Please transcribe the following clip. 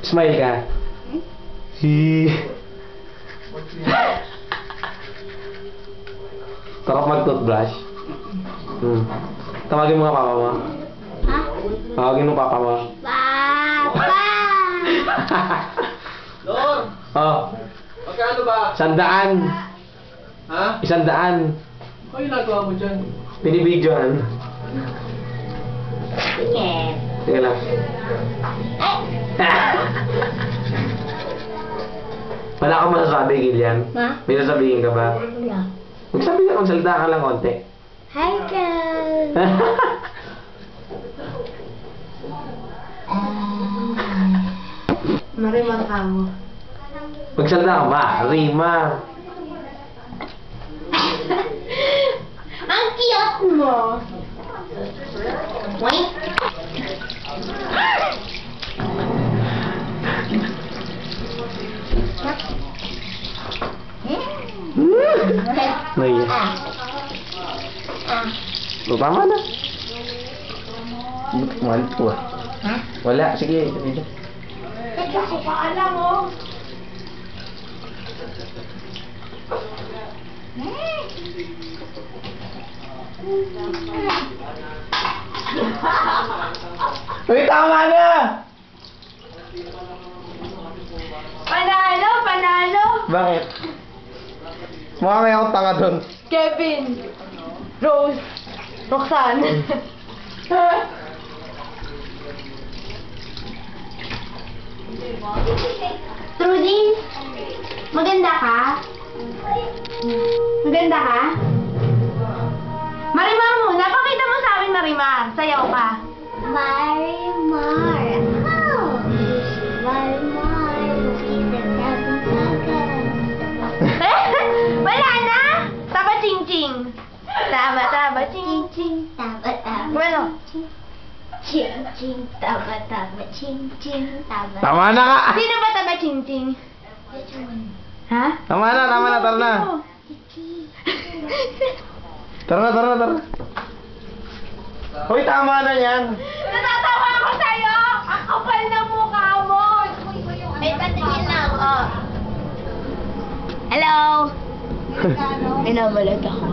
Smile ka. Hi. Sarap mag-toothbrush. Hmm. Tawagin mo nga papa mo. Ha? Tawagin mo papa mo. Papa! Lor, oh, magkano ba? sandaan. Ha? Isang daan. Ano ginagawa mo dyan? Binibidyohan. Yes. Sige lang. Wala kang masasabi, Gillian. Ma? May sasabihin ka ba? Wala. Magsabi ka, magsalita ka lang konti. Hi, guys! Marimar ka mo. magsalita ka ba? Rima. Ang cute mo! Naiya. Ah. Ah. O, tama na. Ah. Ha? Wala, sige. Teka, ko pa alam mo. Uy, tama na! Panalo! Panalo! Bakit? Mukha may akong tanga doon. Kevin! Rose! Roxanne! Trudy! Maganda ka? Maganda ka? Marimar muna! Pakita mo sa amin, Marimar! Sayaw ka! Marimar. Ching-ching! Taba, taba, ching-ching! Ching taba taba. Bueno. Ching ching taba taba. Ching ching taba. Tama na ka! Sino ba taba ching-ching? Ha? Tama na, tama na, tara na. Tara na, tara na, tara na. Uy, tama na yan. Natatawa ako sa'yo! Ang kapal mukha mo! May patingin lang. Oh. Hello! Minabalat ako.